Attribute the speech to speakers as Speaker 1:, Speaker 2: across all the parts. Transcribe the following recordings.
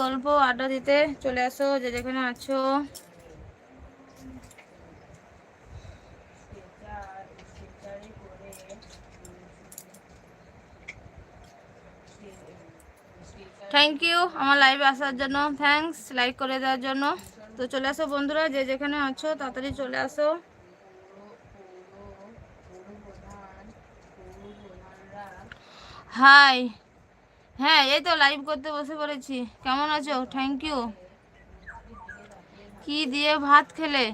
Speaker 1: গল্প, আড্ডা দিতে চলে আসো, যে যেখানে আছো। থ্যাংক ইউ আমার লাইভে আসার জন্য। থ্যাঙ্কস লাইক করে দেওয়ার জন্য। তো চলে আসো বন্ধুরা, যে যেখানে আছো, তাড়াতাড়ি চলে আসো। হাই হ্যাঁ এই তো লাইভ করতে বসে পড়েছি। কেমন আছো? থ্যাংক ইউ কি দিয়ে ভাত খেলে?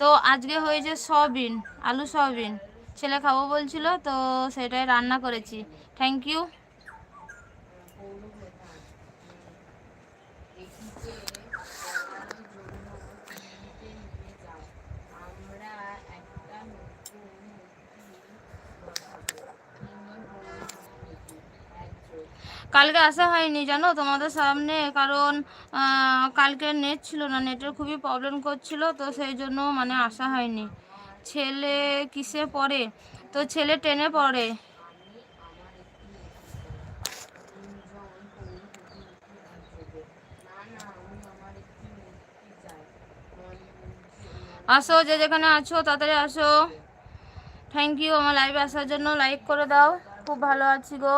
Speaker 1: তো আজকে হয়েছে সয়াবিন, আলু সয়াবিন। ছেলে খাব বলছিল, তো সেটাই রান্না করেছি। থ্যাংক ইউ কালকে আসা হয়নি, জানো? তোমাদের সামনে, কারণ কালকে নেট ছিল না নেটের খুবই প্রবলেম করছিল, তো সেই জন্য মানে আসা হয়নি। ছেলে কিসে পড়ে? তো ছেলে টেনে পড়ে। আসো, যে যেখানে আছো, তাড়াতাড়ি আসো। থ্যাংক ইউ আমার লাইভে আসার জন্য লাইক করে দাও। খুব ভালো আছি গো।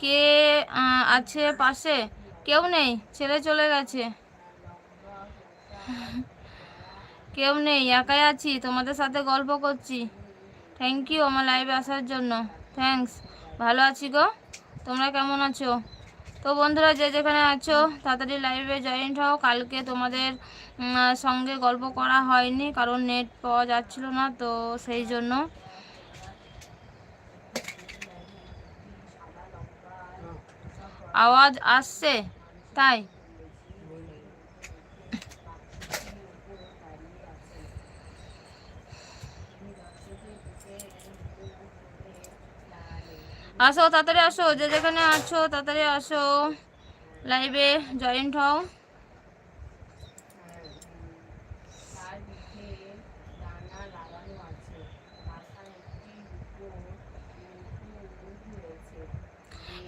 Speaker 1: কে আছে পাশে? কেউ নেই ছেলে চলে গেছে। কেউ নেই, একাই আছি, তোমাদের সাথে গল্প করছি। থ্যাংক ইউ আমার লাইভে আসার জন্য। থ্যাঙ্কস ভালো আছি গো? তোমরা কেমন আছো? তো বন্ধুরা, যে যেখানে আছো, তাড়াতাড়ি লাইভে জয়েন্ট হও। কালকে তোমাদের সঙ্গে গল্প করা হয়নি, কারণ নেট পাওয়া যাচ্ছিল না, তো সেই জন্য আওয়াজ আসছে তাই। আসো তাড়াতাড়ি আসো যে যেখানে আছো তাড়াতাড়ি আসো। লাইভে জয়েন্ট হও।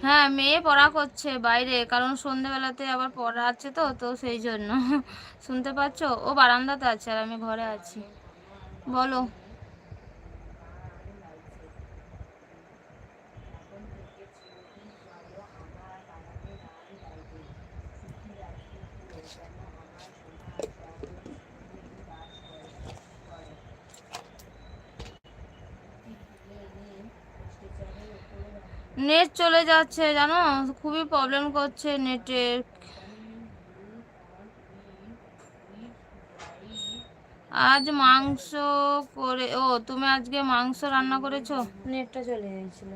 Speaker 1: হ্যাঁ মেয়ে পড়া করছে বাইরে, কারণ সন্ধেবেলাতে আবার পড়া আছে তো তো সেই জন্য। শুনতে পাচ্ছ? ও বারান্দাতে আছে আর আমি ঘরে আছি। বলো। নেট চলে যাচ্ছে, জানো? খুবই প্রবলেম করছে নেটের আজ মাংস করে ও, তুমি আজকে মাংস রান্না করেছ? নেটটা চলে গেছিল।